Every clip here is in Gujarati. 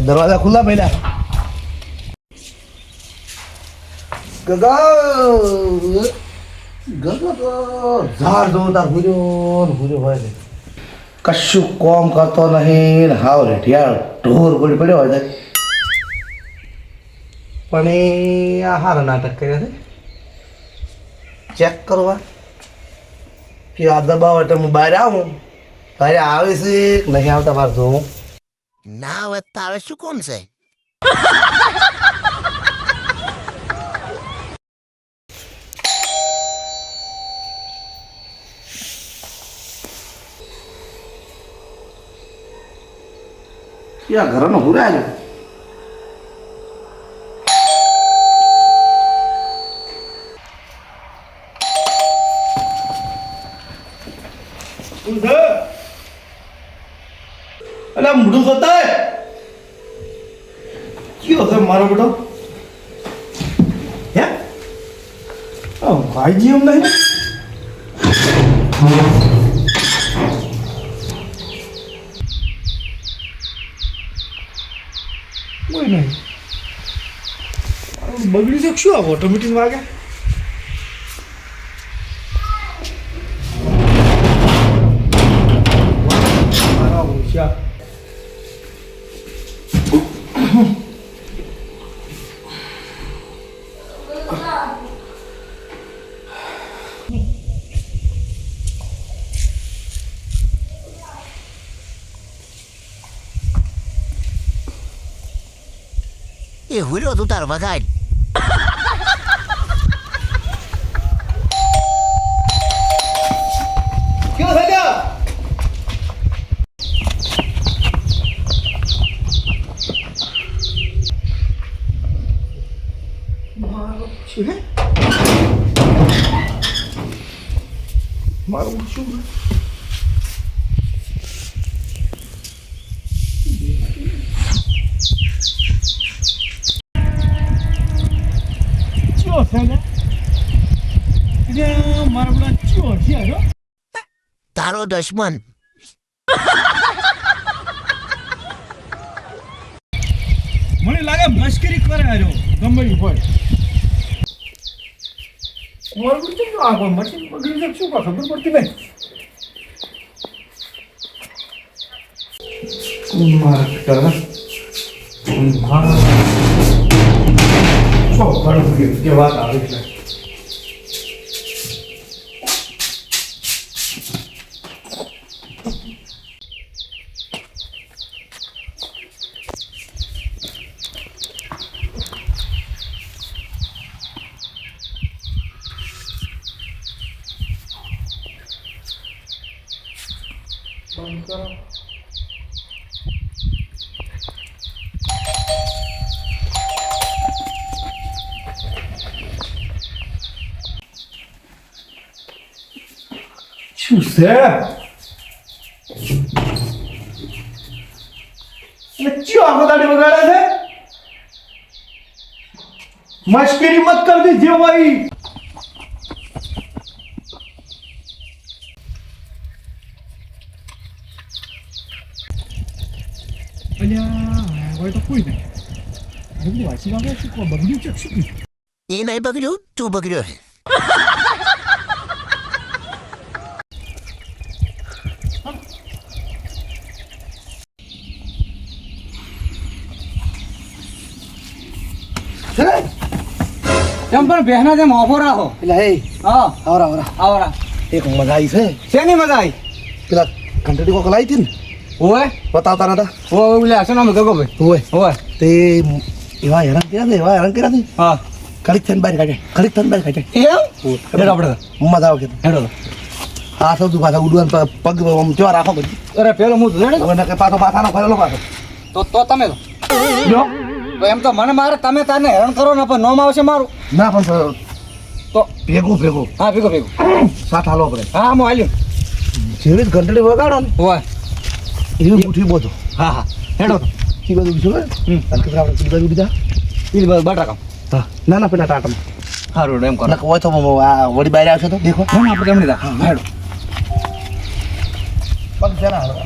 દરવાજા ખુલ્લા પડ્યા. ગગા ઝાડ જોરદાર ભૂર્યો ભૂર્યો હોય કશું કોમ કરતો નહીં હાવ રેઠિયાળ ઢોર ગોળી પડ્યો હોય છે. પણ એ આ હારા નાટક કર્યા છે. ચેક કરવા. કે આ દબાવ એટલે હું બહાર આવું. બહાર આવે છે? નહીં આવતા બહાર જોઉં ના હવે તારે શું કોણ છે યા ઘરનો હુરાય અલે મોઢું જોતા કયો છે મારો બેટો. હે? ભાઈજી એમ નહીં? કોઈ નહીં. બગડી છે શું આ ઓટોમેટિક વાગે? એ હુર્યો તું તાર વગાડ કયો થઈ ગયા મારો છે મારું શું ચિયો છે ને એટલે મારા બધા ચિયો છે હો તારો દુશ્મન. મને લાગે મશ્કરી કરે આર્યો ગમે હોય. મારું જો આ કોઈ મશીન પકડી જાય શું ખબર પડતી નહીં? મારા પિતા મારા શું ઘણું કે વાત આવે છે? શું છે ચિયો આખો દાડી વગાડે છે? મશ્કરી મત કરતી જે હોય તો કોઈ નહીં. બગડ્યું છે શું એ નહીં બગડ્યું તું બગડ્યો એમ પણ બહેના જેમ ઓફો રાખો. એટલે હે હા. આવરા આવરા. આવરા. એક મજા આવી છે. શેની મજા આવી પેલા ઘંટડી કોક લાવી હતી ને. ઓય બતાવતા નતા. ઓ ઓલે હશે નામ ગગો ભાઈ? ઓય ઓય તે એવા હેરાન કર્યા ને એવા હેરાન કર્યા ને હા. ઘડીક થઈને બહાર કાઢે ઘડીક થઈને બહાર કાઢે. એમ હેડો આપણે. મજા આવે કે હેડો. આ સૌ તું પાછા ઉડવાન પગ આમ જો રાખો બધી. અરે પેલો હું નકે પાછો માથાનો ફરેલો પાછો. તો તો તમે જો. એમ તો મને મારે તમે તારને હેરાન કરો ને પણ નોમ આવશે મારું. ના પણ તો ભેગું ભેગું. હા ભેગું ભેગું. સાથ હાલો પડે હા હું હાલ્યું. જેવી ઘંટડી વગાડો ને હોય. એવી ઉઠી બોધો હા હા. હેડો કી બધું બીજું હમ. હે કે આપણે કી બધું બીજા ઈ બસ બટાકા હા. ના ના પેલા ટાટમ. સારું એમ કરો. હોય તો આ વળી બહાર આવશે તો દેખો. ના આપણે કેમ લીધા હા હેડો. પગ જરા હવે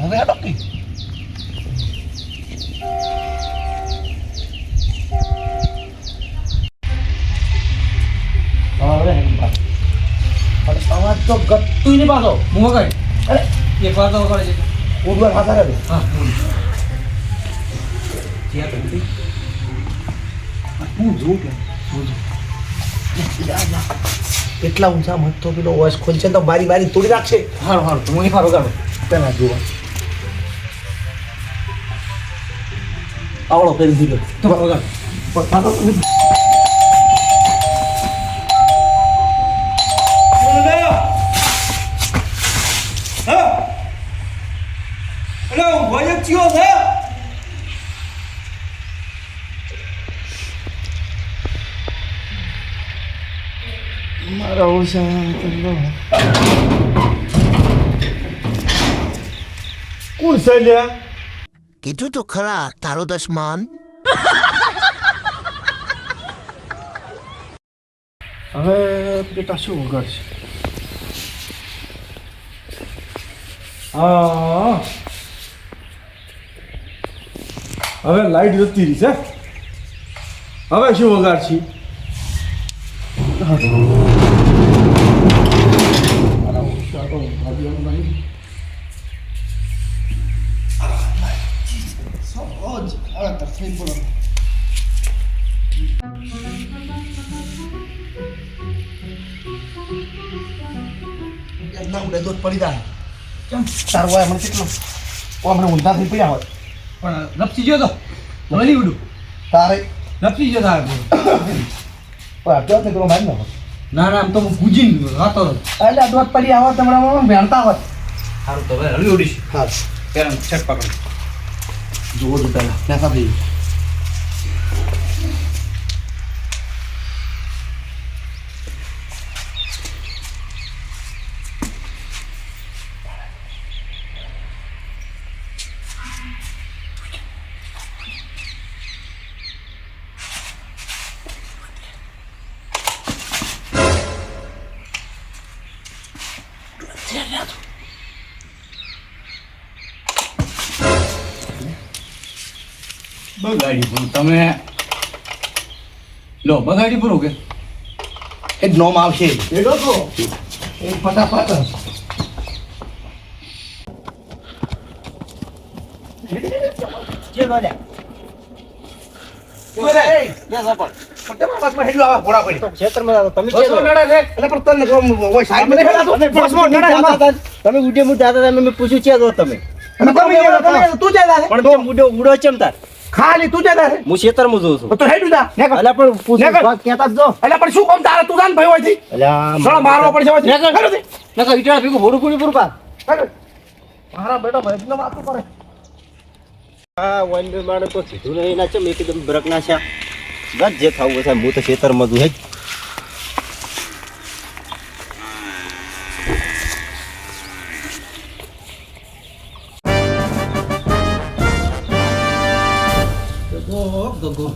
હવે હેડો તો ગતું નહીં પાછો. હું વગાડ અરે એક વાર તો વગાડે છે. ઉડવા હાથ કરે. હા હું જોઉં કે? એટલા ઊંચા મત તો પેલો વોઇસ ખોલશે તો બારી બારી તોડી રાખશે. સારું તો હું એક વાર વગાડું. પેલા જોવા આવડો કરી દીધો. તો વગાડ. પાછો તમે મારા ઓછા કોણ છે લ્યા? કીધું તો ખરા તારો દસમાન? હવે બેટા શું વગાડશે? હા હવે લાઈટ જતી રહી છે. હવે શું વગાડ છે? પડી જાય. કેમ? સારું હોય હમણાં કેટલું? હમણાં ઊંધા થઈ પડ્યા હોત પણ લપસી ગયો તો. વળી ઉડું તારે. લપસી ગયો તારે પણ અડધો પેલો મારી નાખો ના ના આમ તો હું પૂજીને રાતો એટલે દૂધ પડી આવત હમણાં ભેણતા હોત સારું તો હવે હળી ઉડીશ. હા. પેલા છટ પકડ જુઓ તું પહેલા ક્યાં થઈ બગાડી પૂરું. તમે લો બગાડી પૂરું કે? એ જ નોમ આવશે. એ લોકો એ ફટાફટ તમે ઉડે મુડ દાદા તમે મેં પૂછ્યું છે તો તમે પણ તો ઉડો ઉડો ખાલી તું જતા રે. હું ખેતરમાં જોઉં છું. તો હેડું જા. અલા પણ પૂછું નેકર. વાત કહેતા જ જો. એટલે પણ શું કામ તારે? તું જાન ભાઈ હોય અલા સાલા મારવા પડશે હોય નેકર. હેડું તી. નકા ઈટાળા ભોડું પૂરી પૂરું પા મારા બેટા ભાઈ એકદમ આતું કરે. હા વન માણે તો કીધું નહીં ના બ્રક નાખ્યા બસ જે થવું છે હું તો ખેતરમાં છું હેજ ગગો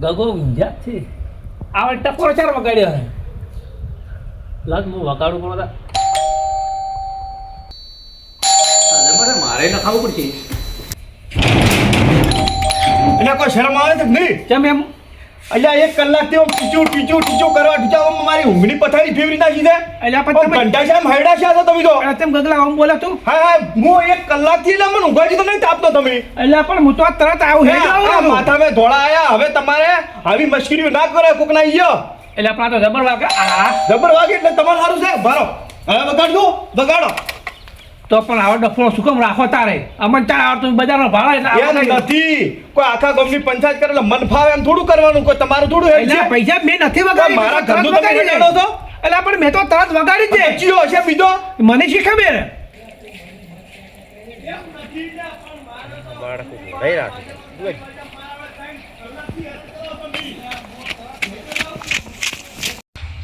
ગગો ઊંઝા છે. આ ટકોર ચાર વગાડ્યો હે લાગ હું વગાડું પણ મારે મારે ન ખાવું પડશે. એટલે કોઈ શરમ આવે છે નહીં? કેમ એમ? અલ્યા એક કલાકથી ટીચું ટીચું ટીચું કરવા ટીચા મારી ઊંઘની પથારી ફેરવી નાખી દે અલ્યા પણ તમે ઘંટા એમ હૈડા છે તમે તો. તેમ ગગલા આમ બોલા તું. હા હા હું એક કલાકથી એટલે મને ઊંઘાજી તો નહીં તાપતો તમે. એટલે પણ હું તો તરત આવું હે માથા મેં ધોળા આયા હવે તમારે આવી મશ્કરીઓ ના કરે કોક ના ઈયો એટલે આપણા તો જબર વાગે. આ જબર વાગે એટલે તમારે સારું છે. ભરો હવે બગાડ દો વગાડો. તો પણ આવા ડફોનો શું કામ રાખો તારે અમન ચાર આવડતું બજારનો ભાડા એટલે આવડે. નથી કોઈ આખા ગામની પંચાયત કરે મન ફાવે એમ થોડું કરવાનું કોઈ તમારું થોડું એટલે પૈસા મેં નથી વગાડી મારા ઘરનું તમે દે. છો? એટલે પણ મેં તો તરત વગાડી દે ચીયો હશે બીજો મને શી ખબર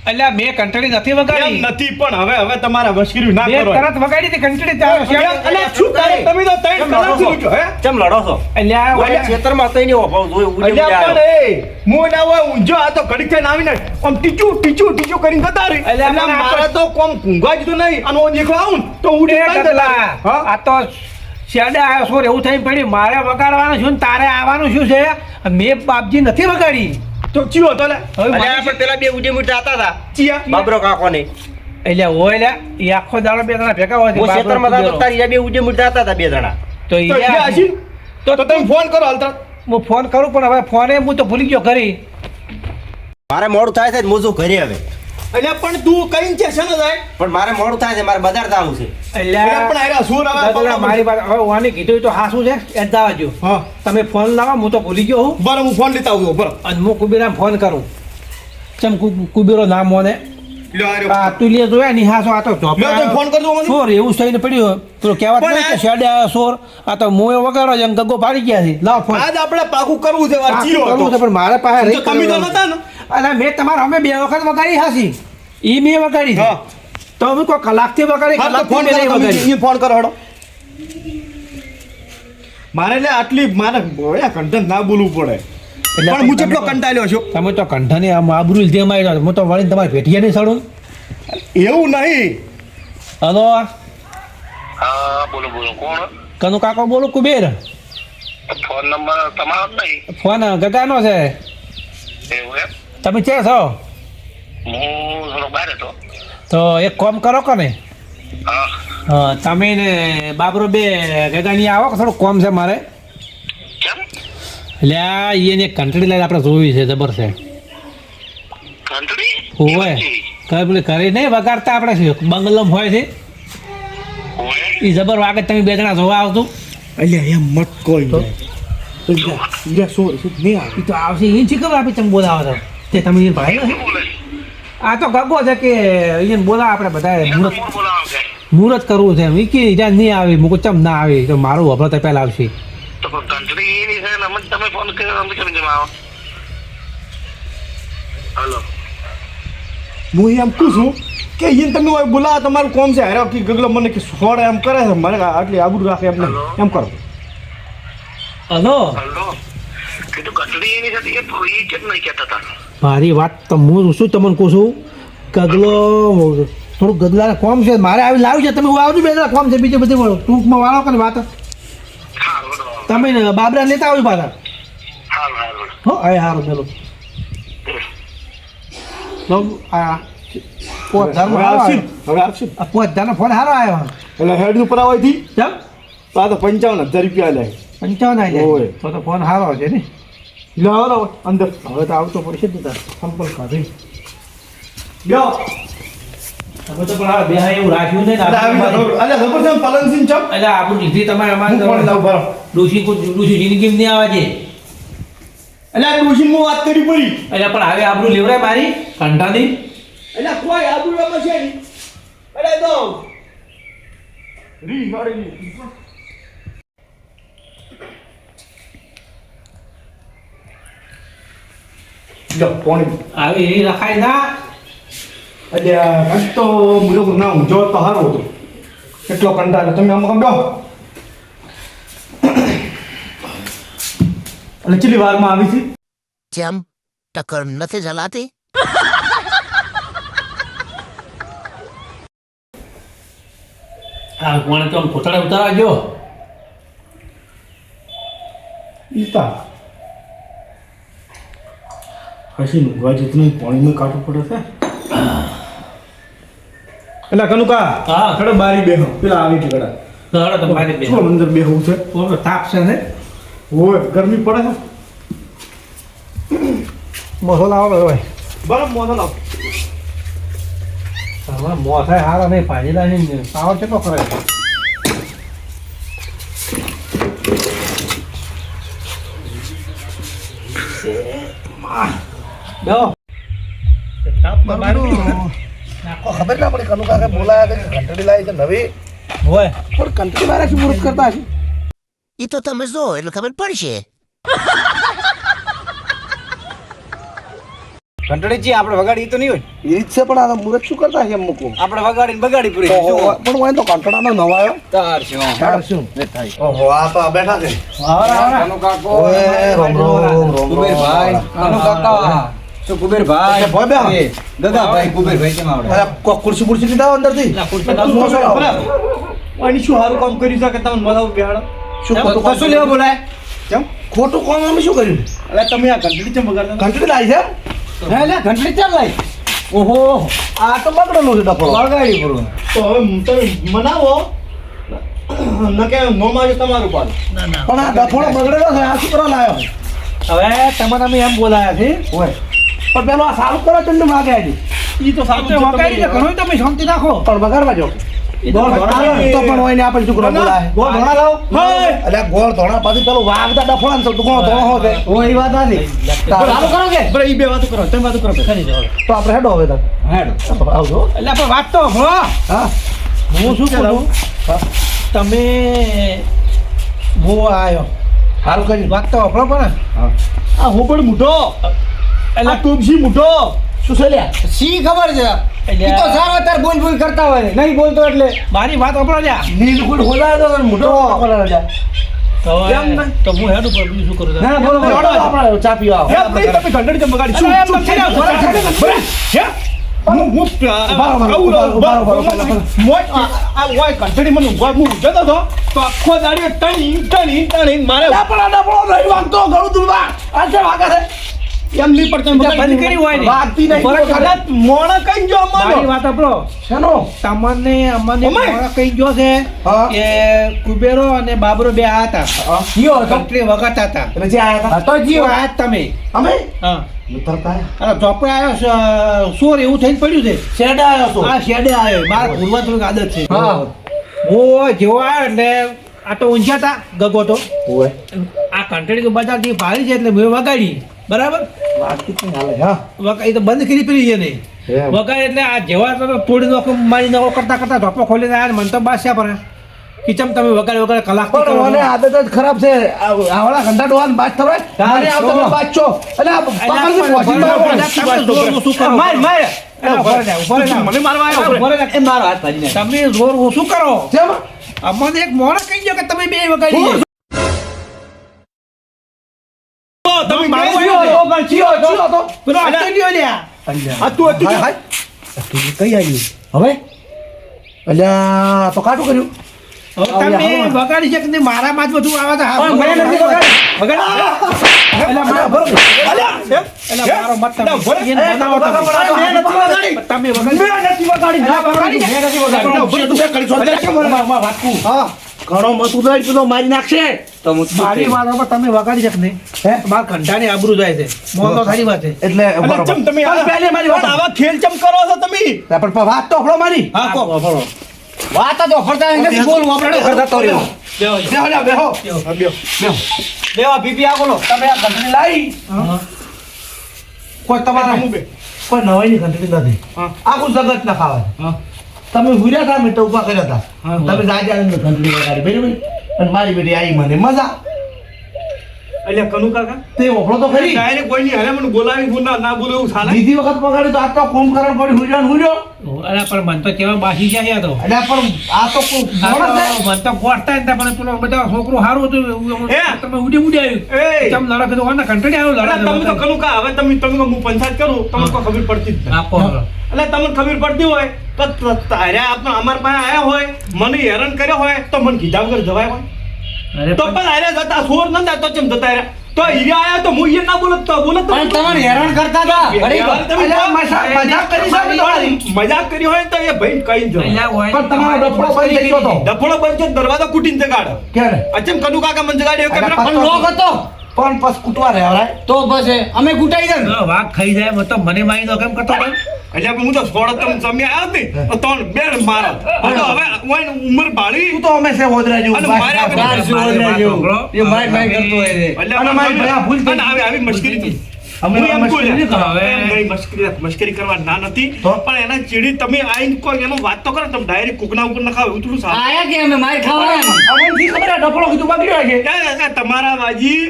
એટલે મેં કંટળી નથી વગાડી. નથી પણ હવે હવે તમારે મશ્કરી ના કરો તરત વગાડી હતી કંટળી અલ્યા, શું કરે? તમે તો ત્રણ કલાકથી ઊંઘો, હે? કેમ લડો છો? એટલે ઓલે ઓલે- ખેતરમાં તો ઓભાવ જોઈ ઉડે ઉડે અલ્યા, પણ એ મો ના હોય ઊંઝો આ તો ઘડીક થઈને આવીને આમ ટીચું ટીચું ટીચું કરીને જતા રહી. અલ્યા, એટલે મારા તો- કોમ ઊંઘવા જ તો નહીં. અને ઓ દેખવા આવું તો ઉડી જાય? આ તો શેડે આવ્યો છો એવું થઈ પડી મારે વગાડવાનું શું તારે આવવાનું શું છે? મેં બાપજી નથી વગાડી. તો ચિયો હતો લે. અલ્યા પણ પેલા બે ઉડે મીઠા હતા. તા ચિયા. બાબરો કાકો ને એટલે હોય લે એ આખો દાડો બે જણા ભેગા હોય હું બાબરો ખેતરમાં તો તારી બે ઉડે મીઠા હતા તા બે જણા. તો એ તો આશી? તો તમે ફોન કરો હાલતા હું ફોન કરું પણ હવે ફોને હું તો ભૂલી ગયો કરી મારે મોડું થાય છે મોજું ઘરે હવે. અલ્યા પણ તું કઈ છે છે ને સાહેબ પણ મારે મોડું થાય છે મારે બજાર જવું છે. અલ્યા પણ આયા સુર આવે મારી પાસે હવે ઓને કીધું તો હા શું છે? એ જ દાવા જો હા. તમે ફોન લાવો હું તો ભૂલી ગયો હું. બરાબર હું ફોન લેતા આવું બરાબર. અને હું કુબેરાને ફોન કરું. ચમ કુબેરો નામ મોને તુલિયા જોયા ની હા આ તો ફોન કરજો સોર એવું થઈને પડ્યો. પેલો કહેવાત નહીં કે શેડે આવ્યો સોર આ તો મોએ વગાડો છે ગગ્ગો પાડી ગયા છે. લાવો ફોન આજ આપણે પાકું કરવું છે કરવું છે પણ મારે પાસે રહી તમે તો નતા ને? અને મેં તમારે અમે બે વખત વગાડી હાસી. ઈ મેં વગાડી. તો અમે કોઈ કલાકથી વગાડી ફોન વગાડી. ઈ ફોન કરો હડો. મારે એટલે આટલી મારે content ના બોલવું પડે. પણ હું જેટલો કંટાળ્યો છું. તમે તો કંઠને આમ આબરૂ લીધે મારી હું તો વળીને તમારી પેટીએ નહીં સડું. એવું નહીં. હલો. બોલો બોલો. કોણ? કનુ કાકો બોલું કુબેર. ફોન નંબર તમારો નહીં. ફોન ગગાનો છે. એવું એમ? તમે ક્યાં છો? હું બહાર હતો. તો એક કોમ કરો કે ને તમે ને બાબરો બે ગગાની આવો કે થોડું કોમ છે મારે. એટલે આ એને કંટડી લઈને આપણે જોવી છે જબર છે. હોય કઈ પેલી કરી નહીં વગાડતા આપણે શું બંગલમ હોય છે? એ જબર વાગે તમે બે જણા જોવા આવતું એટલે એમ મત કોઈ શું નહીં. તો આવશે એ શી ખબર આપી તમે બોલાવો છો તે તમે એને ભાઈ બોલે આ તો ગગો છે કે એને બોલા આપણે બધા મુહૂર્ત મુહૂર્ત કરવું છે એ કે ઈજા નહીં આવી મુકો ચમ ના આવી તો મારું વપરો તો પહેલાં આવશે. એની તમે ફોન કર્યો અમે કેમ જમા આવો હલો. હું એમ કહું છું કે ઈન તમે ઓય બોલાવો તમારું કોમ છે. હારે કે ગગલો મને કે સોડ એમ કરે છે. મને આટલી આબરૂ રાખે એમ નહીં એમ કરો. હલો? હલો. કીધું ઘંટડી એની સાથે એ તો એ કેમ નહીં કહેતા હતા મારી વાત તો હું શું તમને કહું છું? ગગલો થોડું ગગલા કોમ છે મારે આવી લાવ્યું છે તમે આવજો બે કોમ છે બીજે બધી ટૂંકમાં વાળો કરે વાત? તમે ને બાબરા લેતા આવજો પાછા. હો અરે સારું ચલો. હવે. ને? હવે ને? ફોન સારો આવ્યો. એટલે હેડ તો તો પંચાવન હજાર રૂપિયા લે. પંચાવન આવી જાય. તો તો ફોન સારો છે ને. લ્યો આવો અંદર. હવે તો આવતો પડશે ને તાર. સંપર્ક કાઢી લ્યો. હવે તો પણ આ બે એવું રાખ્યું નહીં ને આપણે. અલ્યા ખબર છે પલંગસિંહ ચમ? એટલે આપણું નીકળી તમારે અમારે લાવું બરો ડોશી જિંદગી નહીં આવે છે અલ્યા ડોશી હું વાત કરી પડી એટલે પણ હવે આપણું લેવડાય મારી કંઠાની. અલ્યા કોઈ એમાં છે નહીં. અલ્યા તો રી મારી લ્યો પાણી હવે એ રખાય ના. અલ્યા કંઈક તો મુજબ ના ઊંઝો તો સારું હતું. એટલો કંટાળો. તમે આમ કમ એટલે કેટલી વારમાં આવી છે જેમ ટક્કર નથી જલાતી હા કોણે તો કોતળે ઉતારવા ગયો. ઈતા હસી નુંગવા જેટલું પાણીમાં કાઢવું પડે છે. એટલે કનુકા હા. ખડે બારી બેહો. પેલા આવી છે કડા. દોડો તમારી બે શું અંદર બેહવું છે. તો તાપ છે ને. ઓય ગરમી પડે છે. મોસો લાવો ભાઈ બરાબર મોસો લાવો હવે મોસાય હારા નહીં ભાજીલા નહીં પાવર કેટલો કરે બેહો. ખબર ના પડી કનુ કાકા બોલાયા કે ઘંટડી લાવી છે નવી. હોય. પણ ઘંટડી મારા શું મુહૂર્ત કરતા હશે? એ તો તમે જો એટલે ખબર પડશે. ઘંટડીજી આપણે વગાડી તો નહીં હોય. એ જ છે પણ આ મુહૂર્ત શું કરતા છે એમ મૂકું? આપણે વગાડીને બગાડી પૂરી પણ હું તો કંટાળાનો નવાયો. તાર શું તાર શું? ઓહો આ તો બેઠા છે. આવરા, આવરા. કાકો ઓય, રોમ રોમ રોમ ભાઈ કાકા શું કુબેરભાઈ ભાઈ દાદાભાઈ કુબેરભાઈ કેમ આવડે? કો- ખુરશી લીધા અંદરથી? ખુરશી. આની શું સારું કામ કર્યું છે કે તમે બધા બેહાડો? શું કશું લેવા બોલાય? કેમ? ખોટું કોમ અમે શું કર્યું? એટલે તમે આ ઘંટડી ચમ વગાડતા ઘંટડી લાવી છે? હે લે ઘંટડી ચાલ લાવી ઓહો આ તો બગડેલું છે ડફળો. વગાડી પડો તો હવે તમે મનાવો. ન કે નો તમારું પણ આ ડફળો બગડેલો છે આ શું કરવા લાવ્યો હવે તમને અમે એમ બોલાયા છે હોય. પણ પેલો આ સારું કરો તમને માગે આજે એ તો સારું વગાડી દે, ઘણું તમે શાંતિ રાખો. પણ બગાડવા જો. ગોળ ધોણા તો પણ હોય આપણે શું કરવા બોલાય. ગોળ ધોણા લાવો. હે. એટલે ગોળ ધોણા પછી પેલું વાગતા ડફળા ને તો ગોળ ધોણો હોય ઓ એ વાત નથી. ચાલુ કરો કે? બરાબર બે વાતો કરો તમે વાતો કરો તો આપણે હેડો હવે હેડો. એટલે આપણે વાત તો હો. હા. હું શું કરું? તમે હું આવ્યો હાલ કર્યું વાત તો હફળો પણ. આ હું પણ મૂઠો એટલે તુલસી મૂઠો શું છે લ્યા સી ખબર છે તો સારો તાર બોલ બોલ કરતા હોય નહીં બોલતો એટલે મારી વાત હફળો લ્યા નીલકુંડ ખોલાયો તો મોટો ખોલાયો લ્યા. તો હવે- કેમ નહીં? તો હું હેડું પર બીજું શું કરું ના બોલો બોલો આપણે ચા પીવા આવો. એમ તમે ઘંટડી ચમ વગાડી શું શું એમ છે? બરાબર, બરાબર, બરાબર. હે? હું હું ઊભા રહો, ઊભા રહો, ઊભા રહો, ઊભા રહો, ઊભા રહો. મોય આ આ ઓય મને ઊંઘવા હું તો આખો દાડી ટણી ટણી ટણી મારે લા પણ આ નહીં વાગતો, વાગે છે? નહીં પડતું એમ બંધ કરી હોય ને. વાગતી નહીં. બરાબર, કદાચ કઈ જો મારી વાત હફળો શેનો? તમને અમને અમાય. કઈ ગયો છે કે કુબેરો અને બાબરો બે આ હતા. જીઓ હતો? કંટરી હતા. એટલે જે આયા હતા? તો જીઓ. આ જ તમે? અમે? હા. અરે ચોપડે આવ્યો સોર એવું થઈને પડ્યું છે. શેડે આયો છો. આ શેડે આવ્યો મારા પૂર્વા આદત છે. હા. હું જેવો આવ્યો એટલે આ તો ઊંઝા હતા ગગો તો. આ કંટડી તો બજારથી ભારી છે એટલે મેં વગાડી. બરાબર વાગતી નહીં હાલે, હા. વગાડી તો બંધ કરી પડી છે નહીં એમ. એટલે આ જેવા તમે તોડી નાખો મારી નાખો કરતા કરતા ઢોપો ખોલીને આવ્યા મને તો બાસ્યા પડે કિચમ તમે વગાડી વગાડે કલાક પણ મને આદત જ ખરાબ છે આ આવડા ઘંટા ડોહાને બાજ થવાય? મારે આવ તમે બાજ છો. એટલે મારો. માર માર મને મારવા આવ્યો એ મારો હાથ ભાજી તમે જોર ઓછું કરો? અમને એક મોણા કહી ગયો કે તમે બે વગાડી. તમે ચીયો હતો? પેલો આટલી લ્યા આ. તું હતી હાય, કે? કઈ આવ્યું? હવે? અલ્યા, તો કર્યું. તમે વગાડી છે કે મારા માં જ બધું આવે નથી વગાડી. વગાડી. તમે વગાડી. તું ઘણો મત ઉડાડી દીધો, મારી નાખશે. મારી વાતો પર તમે વગાડી નહીં હે? મારા ઘંટાની આબરૂ જાય છે. મોં તો ખાલી વાત છે એટલે ચમ તમે પહેલી મારી વાત આવા ખેલ ચમ કરો છો તમે? પણ વાત તો હળો મારી. હા કો. વાત તો હળતા નથી બોલ આપણે કરતા તો રહ્યો. બેહો. બેહો લ્યા, બેહો બેહો લેવા બીપી આ બોલો. તમે આ ઘંટડી લાવી કોઈ તમારા કોઈ નવાઈની ઘંટડી નથી. આખું જગત ના ખાવા હા. તમે હુર્યા હતા મેં તો ઊભા કર્યા હતા. તમે જાજા ઘંટડી વગાડી. બરાબર? અને મારી બેટી આવી મને મજા. અલ્યા કનુ કાકા? તે ઓફળો તો ખરી. ડાયરેક્ટ કોઈ નહીં હલે મને બોલાવી હું ના ના બોલે એવું ચાલે બીજી વખત પગાડી તો આ તો કોમ કરણ પડી હુર્યા હું જો અરે પણ મન તો કેવા બાસી જાય તો. એટલે પણ આ તો મન તો કોટતા ને પણ પેલો બધા છોકરો હારું હતું એવું- તમે ઉડી ઉડી આવ્યું. એ! ચમ લડા કીધું ઓને કંટડી આવ્યો લડા તમે તો કનુ કા હવે તમે તમે હું પંચાયત કરું તમને કોઈ ખબર પડતી જ આપો એટલે તમને ખબર પડતી હોય તો તારે આપણે અમારા પાસે આયા હોય મને હેરાન કર્યો હોય તો મને કીધા વગર જવાય હોય. અરે તો પણ આરે જતા સોર ન જાય તો ચમ જતા રે તો હીરા આયા તો હું ઈ ના બોલત તો બોલત તો હેરાન કરતા હતા? તો- મજાક- કરી છે મજાક કરી હોય તો એ ભાઈ કઈ જો પણ તમારો ડફળો બંધ થઈ ગયો તો. ડફળો બંધ છે દરવાજો કૂટીને જગાડો. ક્યારે? અચમ કનુ કાકા મને જગાડ્યો કે પણ લોક હતો. પણ પસ કૂટવા રહેવાય. તો પછી અમે કૂટાઈ ગયા વાઘ ખાઈ જાય મતલબ મને માઈ દો કેમ કરતો ભાઈ અલ્યા હું તો સોળ તમે સમય આવ્યો જ ત્રણ બે મારા. તો હવે ઓય ઉંમર બાળી. તું તો હંમેશા હોદરા જેવું. અને બાજ માર્યા નાખે. બાર શું હોય ને જેવું. એ માર માર કરતો હોય રે. અને મારી ભયા ભૂલ થઈ આવી આવી મશ્કરી કરવા ના નથી પણ એના ચીડી તમે આઈને કોઈ એનો વાત તો કરો તમે ડાયરેક્ટ કુકના ઉપર નખાવ એવું થોડું સારું. આયા કે અમે માર ખાવાના? અમને ખબર ડફળો કીધું બગડ્યો છે. યાર, યાર, તમારા વાજી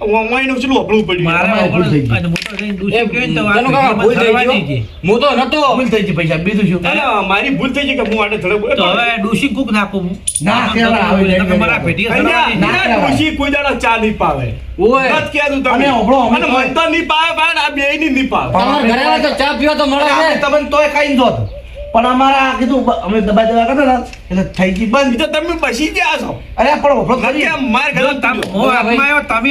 વાઈનું ચેલું અપડું પડ્યું મારે ભૂલ થઈ ગઈ. મોટો થઈને દૂષિત ગયો તો આ ભૂલ થઈ થવાની ગયો છે. હું તો નતો ભૂલ થઈ ગઈ પૈસા બીજું શું અરે, મારી ભૂલ થઈ છે કે હું આને ધડે બોલ્યો. તો હવે ડૂસી કૂક નાખું ના, કેવડા આવે છે. તમારા પેટી ના ના કોઈ દાડો ચા નહીં પાવે ઓય વાત કહેતું તમે. અને હોભળો, અમે તો- મન તો નહીં પાવે ભાઈ, આ બેયની નહીં પાવે તમારા ઘરે તો ચા પીવા તો મળે છે તમને તોય ખાઈને જોત પણ અમારા કીધું અમે દબા દબા કરતા એટલે થઈ ગઈ બંધ. તો તમે બસી ગયા છો. અરે પણ ઓફરો ખાલી માર ગયો તમે હું આવ્યો, તમે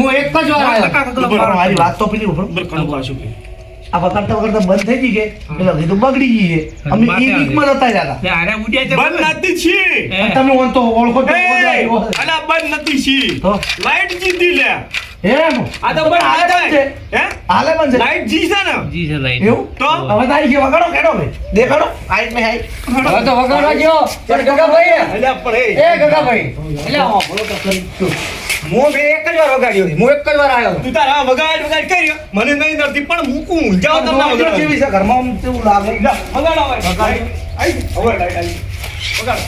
હું એક જ વાર મારી. વાત તો પેલી ઓફરો. આ વખત વખત બંધ થઈ ગઈ કે એટલે કીધું બગડી ગઈ છે. અમે એ જાતા અરે ઉડ્યા છે બંધ નથી છી. તમે ઓન તો ઓળખો તો અલા બંધ નથી છી. તો? લાઈટ જીતી લે. એમ આ તો બંધ હાલે છે. હે હાલે બંધ છે. લાઈટ જી છે ને? એવું? તો? હવે તો આવી વગાડો કેડો ભાઈ. દેખાડો. હાઈટ મેં હાઈટ. હવે તો વગાડવા ગયો. પણ ગગાભાઈ અલ્યા પણ એ. એ ગગાભાઈ એટલે આ બોલો તો ખરી. હું બે એક જ વાર વગાડ્યો હું એક જ વાર આવ્યો તું તારા વગાડ વગાડ કર્યો. મને નહીં નથી પણ મૂકું જાઓ તમને વગાડો કેવી છે ઘરમાં આમ કેવું લાગે. વગાડો હવે. આઈ આઈ હવે લાઈટ આવી વગાડો.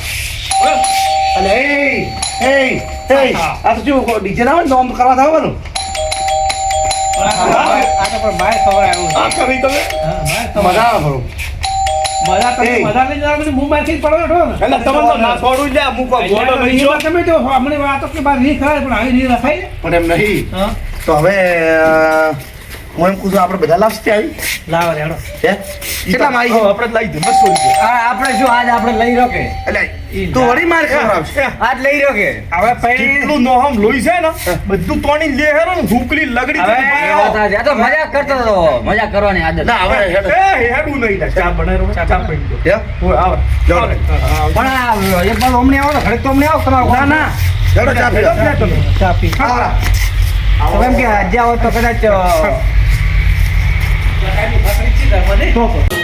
વગાડો. અને એ એ એ આ તો શું ડીજે ના હોય ને આમ કરવા થવાનું આ પણ એમ નહીં. તો હવે હું એમ કહું આપણે બધા લાવશે આવી? લાવો રેડો હે? કેટલા માં આવી આપણે લઈ દે બસો રૂપિયા આ આપણે જો આજ આપણે લઈ રહ્યો કે એટલે તું વળી માર ખવડાવશે આજ લઈ રહ્યો કે હવે પછી નોહમ લોઈ છે ને બધું તોણી લે હેરો ને ભૂકલી લગડી હવે તો મજા કરતો હતો. મજા કરવાની આદત. ના હવે હેડો. હેડું નહીં ચા બનાવ્યો ચા પી ગયો હે? આવે. પણ એક વાર અમને આવો તો ઘડીક તો અમને આવો તમારો ના ના. ચા પી ચા પી આવડા. તો એમ કે આજે આવો તો કદાચ તો